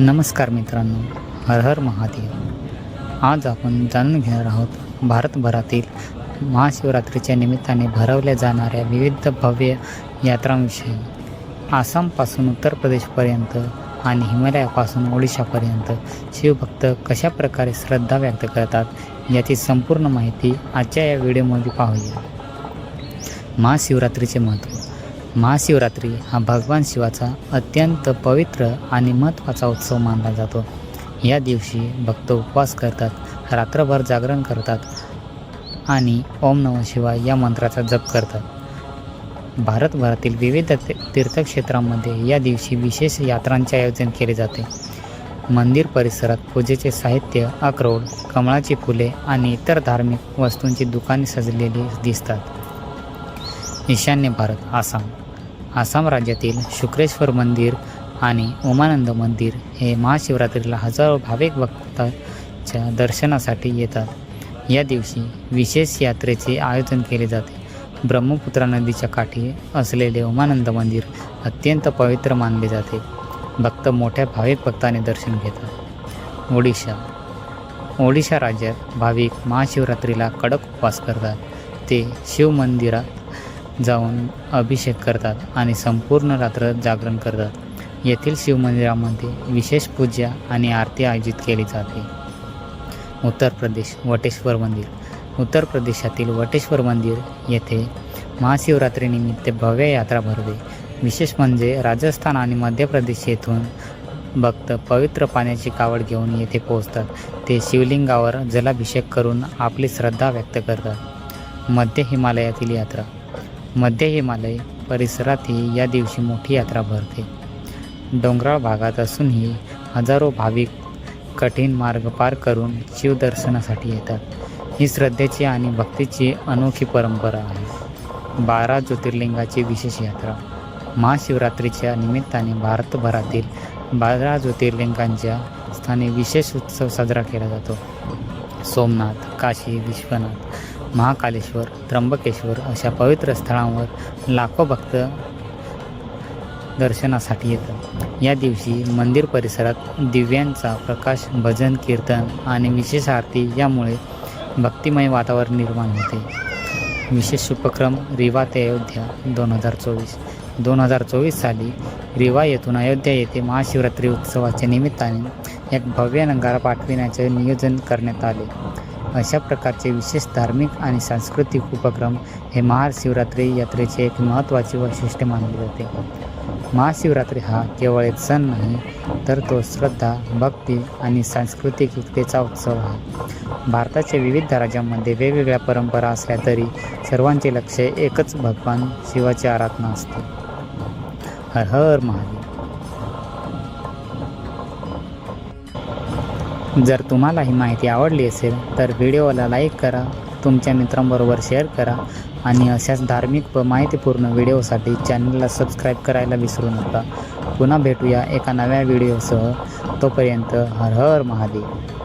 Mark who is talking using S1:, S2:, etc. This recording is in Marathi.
S1: नमस्कार मित्रांनो हर हर महादेव. आज आपण जाणून घेणार आहोत भारतभरातील महाशिवरात्रीच्या निमित्ताने भरवल्या जाणाऱ्या विविध भव्य यात्रांविषयी. आसामपासून उत्तर प्रदेशपर्यंत आणि हिमालयापासून ओडिशापर्यंत शिवभक्त कशा प्रकारे श्रद्धा व्यक्त करतात याची संपूर्ण माहिती आजच्या या व्हिडिओमध्ये पाहूया. महाशिवरात्रीचे महत्त्व. महाशिवरात्री हा भगवान शिवाचा अत्यंत पवित्र आणि महत्त्वाचा उत्सव मानला जातो. या दिवशी भक्त उपवास करतात रात्रभर जागरण करतात आणि ओम नमः शिवाय या मंत्राचा जप करतात. भारतभरातील विविध तीर्थक्षेत्रांमध्ये या दिवशी विशेष यात्रांचे आयोजन केले जाते. मंदिर परिसरात पूजेचे साहित्य अक्रोड कमळाची फुले आणि इतर धार्मिक वस्तूंची दुकाने सजलेली दिसतात. ईशान्य भारत आसाम. आसाम राज्यातील शुक्रेश्वर मंदिर आणि उमानंद मंदिर हे महाशिवरात्रीला हजारो भाविक भक्तांच्या दर्शनासाठी येतात. या दिवशी विशेष यात्रेचे आयोजन केले जाते. ब्रह्मपुत्रा नदीच्या काठी असलेले उमानंद मंदिर अत्यंत पवित्र मानले जाते. भक्त मोठ्या भाविक भक्ताने दर्शन घेतात. ओडिशा. ओडिशा राज्यात भाविक महाशिवरात्रीला कडक उपवास करतात. ते शिव मंदिरात जाऊन अभिषेक करतात आणि संपूर्ण रात्र जागरण करतात. येथील शिवमंदिरामध्ये विशेष पूजा आणि आरती आयोजित केली जाते. उत्तर प्रदेश वटेश्वर मंदिर. उत्तर प्रदेशातील वटेश्वर मंदिर येथे महाशिवरात्रीनिमित्त भव्य यात्रा भरते. विशेष म्हणजे राजस्थान आणि मध्य प्रदेश येथून भक्त पवित्र पाण्याची कावड घेऊन येथे पोहोचतात. ते शिवलिंगावर जलाभिषेक करून आपली श्रद्धा व्यक्त करतात. मध्य हिमालयातील यात्रा. मध्य हिमालय परिसरातही या दिवशी मोठी यात्रा भरते. डोंगराळ भागात असूनही हजारो भाविक कठीण मार्ग पार करून शिवदर्शनासाठी येतात. ही श्रद्धेची आणि भक्तीची अनोखी परंपरा आहे. बारा ज्योतिर्लिंगाची विशेष यात्रा. महाशिवरात्रीच्या निमित्ताने भारतभरातील बारा ज्योतिर्लिंगांच्या स्थानी विशेष उत्सव साजरा केला जातो. सोमनाथ काशी विश्वनाथ महाकालेश्वर त्र्यंबकेश्वर अशा पवित्र स्थळांवर लाखो भक्त दर्शनासाठी येतात. या दिवशी मंदिर परिसरात दिव्यांचा प्रकाश भजन कीर्तन आणि विशेष आरती यामुळे भक्तिमय वातावरण निर्माण होते. विशेष उपक्रम रिवा ते अयोध्या दोन हजार चोवीस. दोन हजार चोवीस साली रिवा येथून अयोध्या येथे महाशिवरात्री उत्सवाच्या निमित्ताने एक भव्य नंगारा पाठविण्याचे नियोजन करण्यात आले. अशा प्रकारचे विशेष धार्मिक आणि सांस्कृतिक उपक्रम हे महाशिवरात्री यात्रेचे एक महत्त्वाचे वैशिष्ट्य मानले जाते. महाशिवरात्री हा केवळ एक सण नाही तर तो श्रद्धा भक्ती आणि सांस्कृतिक एकतेचा उत्सव आहे. भारताच्या विविध राज्यांमध्ये वेगवेगळ्या परंपरा असल्या तरी सर्वांचे लक्ष एकच भगवान शिवाची आराधना असते. हर हर महादेव. जर तुम्हाला ही माहिती आवडली असेल तर व्हिडिओला लाईक करा तुमच्या मित्रांबरोबर शेअर करा आणि अशाच धार्मिक व माहितीपूर्ण व्हिडिओसाठी चॅनलला सबस्क्राईब करायला विसरू नका. पुन्हा भेटूया एका नव्या व्हिडिओसह. तोपर्यंत हर हर महादेव.